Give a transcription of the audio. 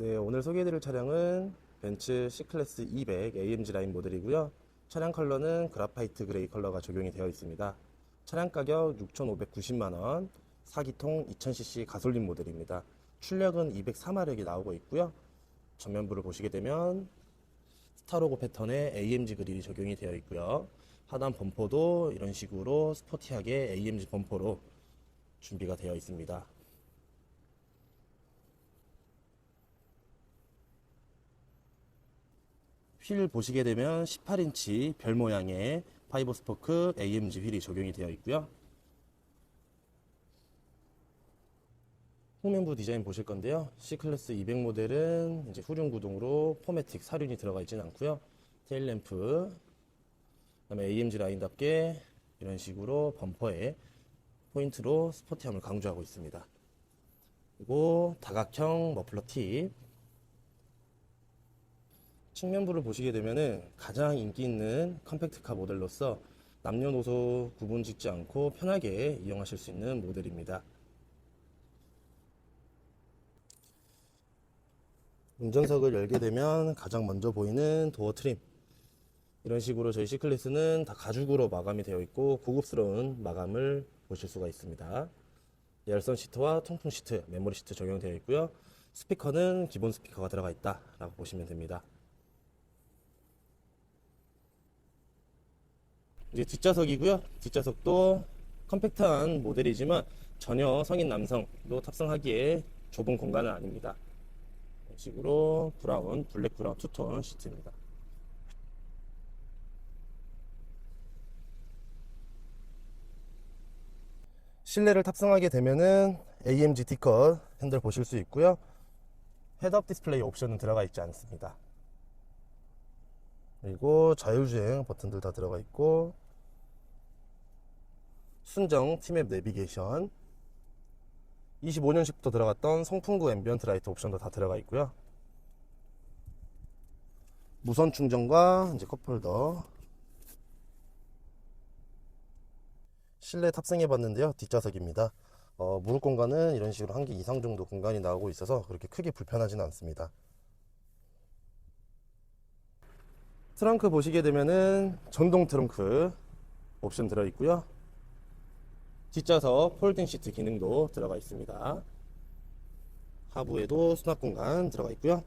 네, 오늘 소개해드릴 차량은 벤츠 C클래스 200 AMG 라인 모델이고요. 차량 컬러는 그라파이트 그레이 컬러가 적용이 되어 있습니다. 차량 가격 6,590만원, 4기통 2000cc 가솔린 모델입니다. 출력은 204마력이 나오고 있고요. 전면부를 보시게 되면 스타로고 패턴의 AMG 그릴이 적용이 되어 있고요. 하단 범퍼도 이런 식으로 스포티하게 AMG 범퍼로 준비가 되어 있습니다. 휠 보시게 되면 18인치 별 모양의 파이버 스포크 AMG 휠이 적용이 되어 있고요. 후면부 디자인 보실 건데요. C클래스 200 모델은 이제 후륜 구동으로 포매틱 사륜이 들어가 있지는 않고요. 테일 램프, 그다음에 AMG 라인답게 이런 식으로 범퍼에 포인트로 스포티함을 강조하고 있습니다. 그리고 다각형 머플러 팁, 측면부를 보시게 되면은 가장 인기 있는 컴팩트카 모델로서 남녀노소 구분 짓지 않고 편하게 이용하실 수 있는 모델입니다. 운전석을 열게 되면 가장 먼저 보이는 도어 트림. 이런 식으로 저희 C클래스는 다 가죽으로 마감이 되어 있고 고급스러운 마감을 보실 수가 있습니다. 열선 시트와 통풍 시트, 메모리 시트 적용되어 있고요. 스피커는 기본 스피커가 들어가 있다라고 보시면 됩니다. 이제 뒷좌석이고요. 뒷좌석도 컴팩트한 모델이지만 전혀 성인 남성도 탑승하기에 좁은 공간은 아닙니다. 이런 식으로 브라운, 블랙 브라운 투톤 시트입니다. 실내를 탑승하게 되면은 AMG D컷 핸들 보실 수 있고요. 헤드업 디스플레이 옵션은 들어가 있지 않습니다. 그리고 자율주행 버튼들 다 들어가 있고 순정 티맵 내비게이션. 25년식부터 들어갔던 송풍구 앰비언트 라이트 옵션도 다 들어가 있고요. 무선 충전과 이제 컵홀더. 실내 탑승해 봤는데요. 뒷좌석입니다. 어, 무릎 공간은 이런 식으로 한 개 이상 정도 공간이 나오고 있어서 그렇게 크게 불편하지는 않습니다 트렁크 보시게 되면은 전동 트렁크 옵션 들어 있고요. 뒷좌석 폴딩 시트 기능도 들어가 있습니다. 하부에도 수납 공간 들어가 있고요.